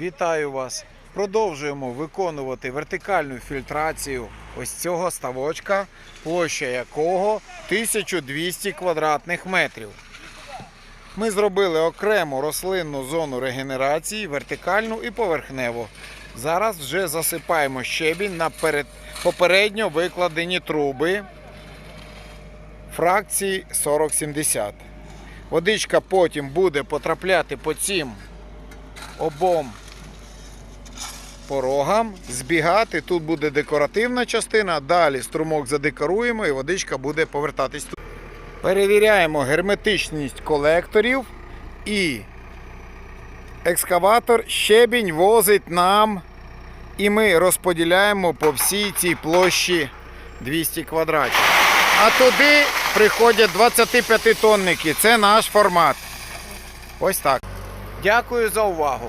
Вітаю вас! Продовжуємо виконувати вертикальну фільтрацію ось цього ставочка, площа якого 1200 квадратних метрів. Ми зробили окрему рослинну зону регенерації, вертикальну і поверхневу. Зараз вже засипаємо щебінь на перед- попередньо викладені труби фракції 4070. Водичка потім буде потрапляти по цим обом порогам, збігати. Тут буде декоративна частина, далі струмок задекоруємо і водичка буде повертатись тут. Перевіряємо герметичність колекторів і екскаватор щебінь возить нам і ми розподіляємо по всій цій площі 200 квадратів. А туди приходять 25 тонники. Це наш формат. Ось так. Дякую за увагу.